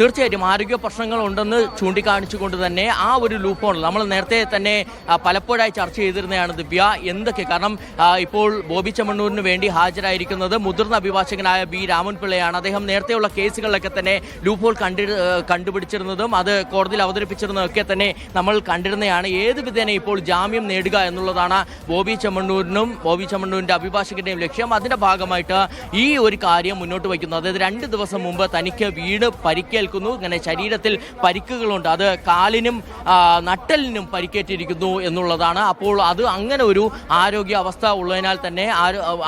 തീർച്ചയായിട്ടും ആരോഗ്യ പ്രശ്നങ്ങൾ ഉണ്ടെന്ന് ചൂണ്ടിക്കാണിച്ചുകൊണ്ട് തന്നെ ആ ഒരു ലൂപ്പോൾ നമ്മൾ നേരത്തെ തന്നെ പലപ്പോഴായി ചർച്ച ചെയ്തിരുന്നതാണ് ദിവ്യ എന്തൊക്കെ. കാരണം ഇപ്പോൾ ബോബി ചെമ്മണ്ണൂരിന് വേണ്ടി ഹാജരായിരിക്കുന്നത് മുതിർന്ന അഭിഭാഷകനായ ബി രാമൻപിള്ളയാണ്. അദ്ദേഹം നേരത്തെയുള്ള കേസുകളിലൊക്കെ തന്നെ ലൂപ്പോൾ കണ്ടി കണ്ടുപിടിച്ചിരുന്നതും അത് കോടതിയിൽ അവതരിപ്പിച്ചിരുന്നതൊക്കെ തന്നെ നമ്മൾ കണ്ടിരുന്നതാണ്. ഏത് വിധേന ഇപ്പോൾ ജാമ്യം നേടുക എന്നുള്ളതാണ് ബോബി ചെമ്മണ്ണൂരിനും ബോബി ചെമ്മണ്ണൂരിന്റെ അഭിഭാഷകന്റെയും ലക്ഷ്യം. അതിന്റെ ഭാഗമായിട്ട് ഈ ഒരു കാര്യം മുന്നോട്ട് വയ്ക്കുന്നത് അതായത് രണ്ട് ദിവസം മുമ്പ് തനിക്ക് വീട് പരിക്കേൽക്കുന്നു ഇങ്ങനെ ശരീരത്തിൽ പരിക്കുകളുണ്ട്. അത് കാലിനും നട്ടലിനും പരിക്കേറ്റിരിക്കുന്നു എന്നുള്ളതാണ്. അപ്പോൾ അത് അങ്ങനെ ഒരു ആരോഗ്യ അവസ്ഥ ഉള്ളതിനാൽ തന്നെ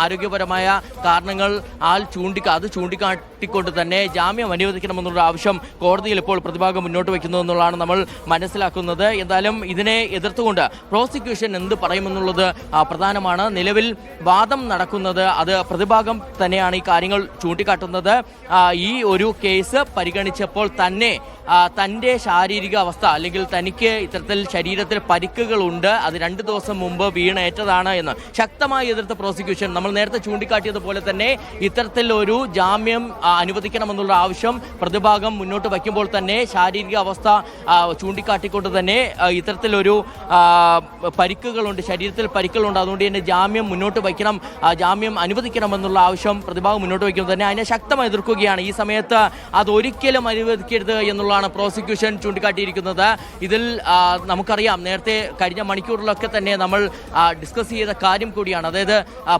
ആരോഗ്യപരമായ കാരണങ്ങൾ ആൾ ചൂണ്ടിക്ക അത് ചൂണ്ടിക്കാട്ടിക്കൊണ്ട് തന്നെ ജാമ്യം അനുവദിക്കണമെന്നുള്ള ആവശ്യം കോടതിയിൽ ഇപ്പോൾ പ്രതിഭാഗം മുന്നോട്ട് വയ്ക്കുന്നു എന്നുള്ളതാണ് നമ്മൾ മനസ്സിലാക്കുന്നത്. എന്തായാലും ഇതിനെ എതിർത്തുകൊണ്ട് പ്രോസിക്യൂഷൻ എന്ത് പറയുമെന്നുള്ളത് പ്രധാനമാണ്. നിലവിൽ വാദം നടക്കുന്നത് അത് പ്രതിഭാഗം തന്നെയാണ് ഈ കാര്യങ്ങൾ ചൂണ്ടിക്കാട്ടുന്നത്. ഈ ഒരു കേസ് പരിഗണിച്ചപ്പോൾ തന്നെ തന്റെ ശാരീരിക അവസ്ഥ അല്ലെങ്കിൽ തനിക്ക് ഇത്തരത്തിൽ ശരീരത്തിൽ പരിക്കുകളുണ്ട് അത് രണ്ട് ദിവസം മുമ്പ് വീണേറ്റതാണ് എന്ന്. ശക്തമായി എതിർത്ത പ്രോസിക്യൂഷൻ നമ്മൾ നേരത്തെ ചൂണ്ടിക്കാട്ടിയതുപോലെ തന്നെ ഇത്തരത്തിൽ ഒരു ജാമ്യം അനുവദിക്കണമെന്നുള്ള ആവശ്യം പ്രതിഭാഗം മുന്നോട്ട് വയ്ക്കുമ്പോൾ തന്നെ ശാരീരിക അവസ്ഥ ചൂണ്ടിക്കാട്ടിക്കൊണ്ട് തന്നെ ഇത്തരത്തിലൊരു പരിക്കുകളുണ്ട് ശരീരത്തിൽ പരിക്കുകളുണ്ട്. അതുകൊണ്ട് തന്നെ ജാമ്യം മുന്നോട്ട് വയ്ക്കണം ജാമ്യം അനുവദിക്കണമെന്നുള്ള ആവശ്യം പ്രതിഭാഗം മുന്നോട്ട് വയ്ക്കുന്നത് തന്നെ അതിനെ ശക്തമായി എതിർക്കുകയാണ്. ഈ സമയത്ത് അത് ഒരിക്കലും അനുവദിക്കരുത് എന്നുള്ളതാണ് പ്രോസിക്യൂഷൻ ചൂണ്ടിക്കാട്ടിയിരിക്കുന്നത്. ഇതിൽ നമുക്കറിയാം നേരത്തെ കഴിഞ്ഞ മണിക്കൂറിലൊക്കെ തന്നെ നമ്മൾ ഡിസ്കസ് ചെയ്ത കാര്യം കൂടിയാണ്. അതായത്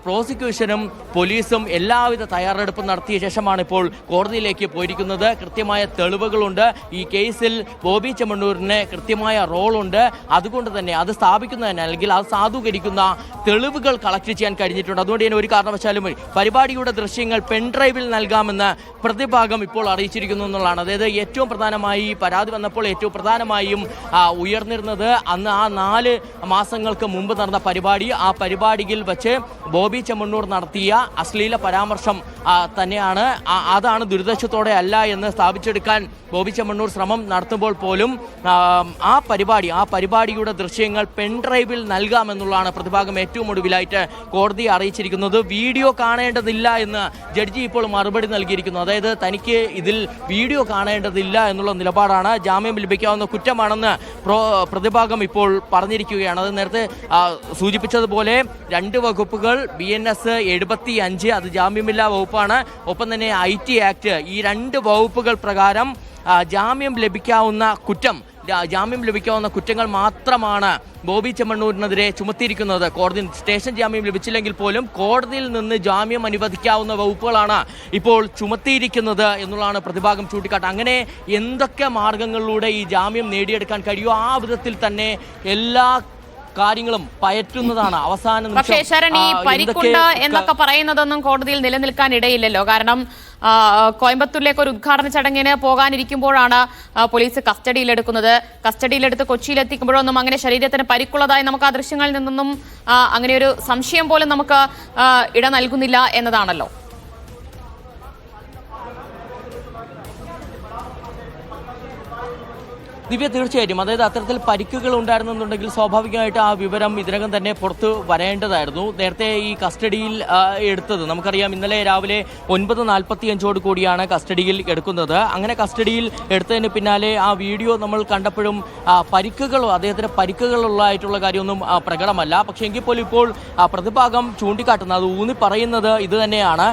പ്രോസിക്യൂഷനും പോലീസും എല്ലാവിധ തയ്യാറെടുപ്പും നടത്തിയ ശേഷമാണ് ഇപ്പോൾ കോടതിയിലേക്ക് പോയിരിക്കുന്നത്. കൃത്യമായ തെളിവുകളുണ്ട്. ഈ കേസിൽ ബോബി ചെമ്മണ്ണൂരിന് കൃത്യമായ റോളുണ്ട്. അതുകൊണ്ട് തന്നെ അത് സ്ഥാപിക്കുന്നതിന് അല്ലെങ്കിൽ അത് സാധൂകരിക്കുന്ന തെളിവുകൾ കളക്ട് ചെയ്യാൻ കഴിഞ്ഞിട്ടുണ്ട്. അതുകൊണ്ട് തന്നെ ഒരു കാരണവശാലും പരിപാടിയുടെ ദൃശ്യങ്ങൾ പെൻഡ്രൈവിൽ നൽകാമെന്ന് പ്രതിഭാഗം ഇപ്പോൾ അറിയിച്ചിരിക്കുന്നു എന്നുള്ളതാണ് അതായത് ഏറ്റവും പ്രധാനമായി പരാതി വന്നപ്പോൾ ഏറ്റവും പ്രധാനമായും ഉയർന്നിരുന്നത് അന്ന് ആ നാല് മാസങ്ങൾക്ക് മുമ്പ് നടന്ന പരിപാടി. ആ പരിപാടിയിൽ വെച്ച് ബോബി ചെമ്മണ്ണൂർ നടത്തിയ അശ്ലീല പരാമർശം തന്നെയാണ്. അതാണ് ദുരിതശത്തോടെ അല്ല എന്ന് സ്ഥാപിച്ചെടുക്കാൻ ബോബി ചെമ്മണ്ണൂർ ശ്രമം നടത്തുമ്പോൾ പോലും ആ പരിപാടി ആ പരിപാടിയുടെ ദൃശ്യങ്ങൾ പെൺഡ്രൈവിൽ നൽകാമെന്നുള്ളതാണ് പ്രതിഭാഗം ഏറ്റവും ഒടുവിലായിട്ട് കോടതിയെ അറിയിച്ചിരിക്കുന്നത്. വീഡിയോ കാണേണ്ടതില്ല എന്ന് ജഡ്ജി ഇപ്പോൾ മറുപടി നൽകിയിരിക്കുന്നു. അതായത് തനിക്ക് ഇതിൽ വീഡിയോ കാണേണ്ടതില്ല എന്നുള്ള നിലപാടാണ് ജാമ്യം ലഭിക്കാവുന്ന കുറ്റമാണെന്ന് പ്രോ പ്രതിഭാഗം ഇപ്പോൾ പറഞ്ഞിരിക്കുകയാണ്. അത് നേരത്തെ സൂചിപ്പിച്ചതുപോലെ രണ്ട് വകുപ്പുകൾ ബി എൻ എസ് എഴുപത്തി അഞ്ച് അത് ജാമ്യമില്ലാ വകുപ്പാണ്. ഒപ്പം തന്നെ ഐ ടി ആക്ട് ഈ രണ്ട് വകുപ്പുകൾ പ്രകാരം ജാമ്യം ലഭിക്കാവുന്ന കുറ്റം ജാമ്യം ലഭിക്കാവുന്ന കുറ്റങ്ങൾ മാത്രമാണ് ബോബി ചെമ്മണ്ണൂരിനെതിരെ ചുമത്തിയിരിക്കുന്നത്. കോടതി സ്റ്റേഷൻ ജാമ്യം ലഭിച്ചില്ലെങ്കിൽ പോലും കോടതിയിൽ നിന്ന് ജാമ്യം അനുവദിക്കാവുന്ന വകുപ്പുകളാണ് ഇപ്പോൾ ചുമത്തിയിരിക്കുന്നത് എന്നുള്ളതാണ് പ്രതിഭാഗം ചൂണ്ടിക്കാട്ട്. അങ്ങനെ എന്തൊക്കെ മാർഗങ്ങളിലൂടെ ഈ ജാമ്യം നേടിയെടുക്കാൻ കഴിയുമോ? ആ വിധത്തിൽ തന്നെ എല്ലാ കാര്യങ്ങളും പയറ്റുന്നതാണ് അവസാന പക്ഷേ ശരൺ ഈ പരിക്കുണ്ട് എന്നൊക്കെ പറയുന്നതൊന്നും കോടതിയിൽ നിലനിൽക്കാൻ ഇടയില്ലല്ലോ. കാരണം കോയമ്പത്തൂരിലേക്ക് ഒരു ഉദ്ഘാടന ചടങ്ങിന് പോകാനിരിക്കുമ്പോഴാണ് പോലീസ് കസ്റ്റഡിയിലെടുക്കുന്നത്. കസ്റ്റഡിയിലെടുത്ത് കൊച്ചിയിലെത്തിക്കുമ്പോഴൊന്നും അങ്ങനെ ശരീരത്തിന് പരിക്കുള്ളതായി നമുക്ക് ആ ദൃശ്യങ്ങളിൽ നിന്നൊന്നും അങ്ങനെ ഒരു സംശയം പോലും നമുക്ക് ഇട നൽകുന്നില്ല എന്നതാണല്ലോ. ദിവ്യ തീർച്ചയായിട്ടും. അതായത് അത്തരത്തിൽ പരിക്കുകൾ ഉണ്ടായിരുന്നെന്നുണ്ടെങ്കിൽ സ്വാഭാവികമായിട്ട് ആ വിവരം ഇതിനകം തന്നെ പുറത്ത് വരേണ്ടതായിരുന്നു. നേരത്തെ ഈ കസ്റ്റഡിയിൽ എടുത്തത്. നമുക്കറിയാം ഇന്നലെ രാവിലെ ഒൻപത് നാൽപ്പത്തി അഞ്ചോട് കൂടിയാണ് കസ്റ്റഡിയിൽ എടുക്കുന്നത്. അങ്ങനെ കസ്റ്റഡിയിൽ എടുത്തതിന് പിന്നാലെ ആ വീഡിയോ നമ്മൾ കണ്ടപ്പോഴും പരിക്കുകളോ അദ്ദേഹത്തിന് പരിക്കുകളുള്ളതായിട്ടുള്ള കാര്യമൊന്നും പ്രകടമല്ല. പക്ഷേ എങ്കിൽ പോലും ഇപ്പോൾ പ്രതിഭാഗം ചൂണ്ടിക്കാട്ടുന്നത് അത് ഊന്നി പറയുന്നത് ഇത് തന്നെയാണ്.